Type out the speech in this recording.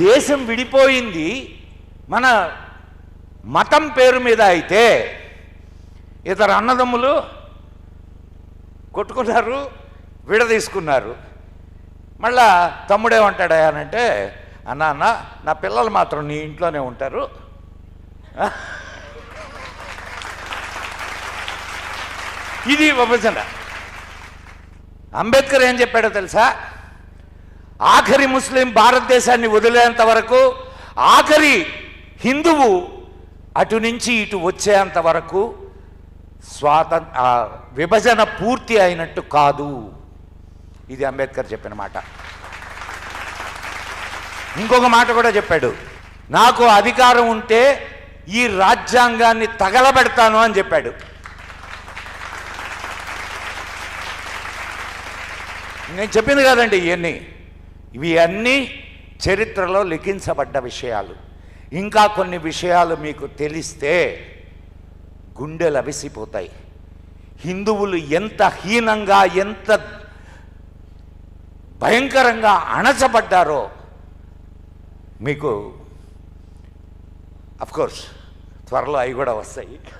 దేశం విడిపోయింది మన మతం పేరు మీద అయితే ఇతర అన్నదమ్ములు కొట్టుకున్నారు విడదీసుకున్నారు. మళ్ళా తమ్ముడేమంటాడా అని అంటే అన్న అన్న నా పిల్లలు మాత్రం నీ ఇంట్లోనే ఉంటారు. ఇది విభజన. అంబేద్కర్ ఏం చెప్పాడో తెలుసా? ఆఖరి ముస్లిం భారతదేశాన్ని వదిలేంత వరకు ఆఖరి హిందువు అటు నుంచి ఇటు వచ్చేంత వరకు స్వాతం విభజన పూర్తి అయినట్టు కాదు. ఇది అంబేద్కర్ చెప్పిన మాట. ఇంకొక మాట కూడా చెప్పాడు. నాకు అధికారం ఉంటే ఈ రాజ్యాంగాన్ని తగలబెడతాను అని చెప్పాడు. నేను చెప్పింది కాదండి ఇవన్నీ. ఇవి అన్నీ చరిత్రలో లిఖించబడ్డ విషయాలు. ఇంకా కొన్ని విషయాలు మీకు తెలిస్తే గుండెలు అవిసిపోతాయి. హిందువులు ఎంత హీనంగా ఎంత భయంకరంగా అణచబడ్డారో మీకు అఫ్కోర్స్ త్వరలో అవి కూడా వస్తాయి.